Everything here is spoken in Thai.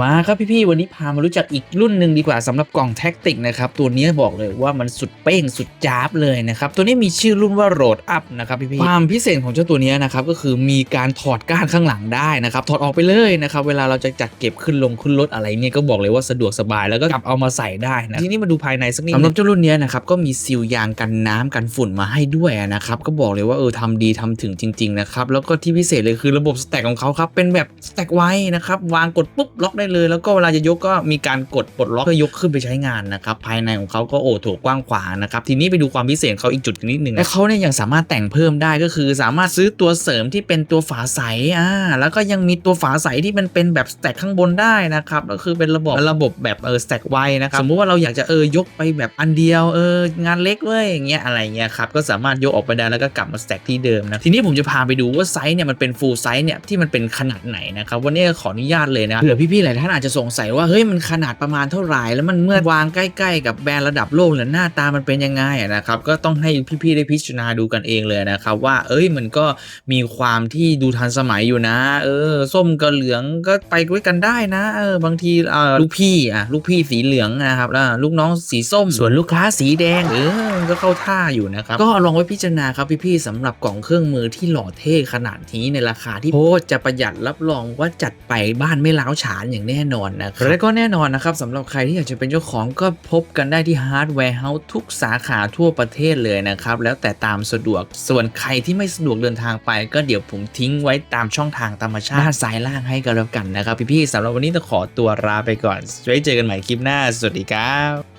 มาครับพี่ๆวันนี้พามารู้จักอีกรุ่นหนึ่งดีกว่าสำหรับกล่องแท็กติกนะครับตัวนี้บอกเลยว่ามันสุดเป้งสุดจ้าบเลยนะครับตัวนี้มีชื่อรุ่นว่าโรดอัพนะครับพี่ๆความพิเศษของเจ้าตัวนี้นะครับก็คือมีการถอดก้านข้างหลังได้นะครับถอดออกไปเลยนะครับเวลาเราจะจัดเก็บขึ้นลงขึ้นรถอะไรเนี่ยก็บอกเลยว่าสะดวกสบายแล้วก็กลับเอามาใส่ได้นะทีนี้มาดูภายในสักนิดสำหรับเจ้ารุ่นนี้นะครับก็มีซีลยางกันน้ำกันฝุ่นมาให้ด้วยนะครับก็บอกเลยว่าเออทำดีทำถึงจริง ๆนะครับแล้วก็ที่พิเศษเลยคือระบบสแต็กของเขาครับเป็นแบบสแต็กไว้นะครับวางกดปุ๊บล็อกได้เลย แล้วก็เวลาจะยกก็มีการกดปลดล็อกเพื่อยกขึ้นไปใช้งานนะครับภายในของเขาก็โอ้โถกว้างขวางนะครับทีนี้ไปดูความพิเศษเขาอีกจุดนิดหนึ่งและเขาเนี่ยยังสามารถแต่งเพิ่มได้ก็คือสามารถซื้อตัวเสริมที่เป็นตัวฝาใสอ่าแล้วก็ยังมีตัวฝาใสที่มันเป็นแบบสแต็กข้างบนได้นะครับก็คือเป็นระบบระบบแบบเออสแต็กไว้นะครับสมมุติว่าเราอยากจะเออยกไปแบบอันเดียวเอองานเล็กเว้ยอย่างเงี้ยอะไรเงี้ยครับก็สามารถยกออกไปได้แล้วก็กลับมาสแต็กที่เดิมนะทีนี้ผมจะพาไปดูว่าไซส์เนี่ยมันเป็นฟูลไซส์เนี่ยที่มันเป็นขนาดไหนนะครับวันนี้ขออนุญาตเลยนะเผื่อพี่ๆหลายท่านอาจจะสงสัยว่าเฮ้ยมันขนาดประมาณเท่าไหร่แล้วมันเมื่อวางใกล้ ๆ กับแบรนด์ระดับโลกแล้วหน้าตามันเป็นยังไงนะครับก็ต้องให้พี่ๆได้พิจารณาดูกันเองเลยนะครับว่าเอ้ยมันก็มีความที่ดูทันสมัยอยู่นะ เออ ส้มกับเหลืองก็ไปด้วยกันได้นะเออบางทีเออลูกพี่อะลูกพี่สีเหลืองนะครับแล้วลูกน้องสีส้ม ส่วนลูกค้าสีแดงเออก็เข้าท่าอยู่นะครับก็ลองไว้พิจารณาครับพี่ๆสำหรับกล่องเครื่องมือที่หล่อเท่ขนาดนี้ในราคาที่โคตรจะประหยัดรับรองว่าจัดไปบ้านไม่ล้าวฉานอย่างแน่นอนนะครับและก็แน่นอนนะครับสำหรับใครที่อยากจะเป็นเจ้าของก็พบกันได้ที่ฮาร์ดแวร์เฮาส์ทุกสาขาทั่วประเทศเลยนะครับ แล้วแต่ตามสะดวกส่วนใครที่ไม่สะดวกเดินทางไป ก็เดี๋ยวผมทิ้งไว้ตามช่องทางธรรมชาติด้านซ้ายล่างให้กันแล้วกันนะครับ พี่ๆสำหรับวันนี้ต้องขอตัวลาไปก่อนไว้เจอกันใหม่คลิปหน้า สวัสดีครับ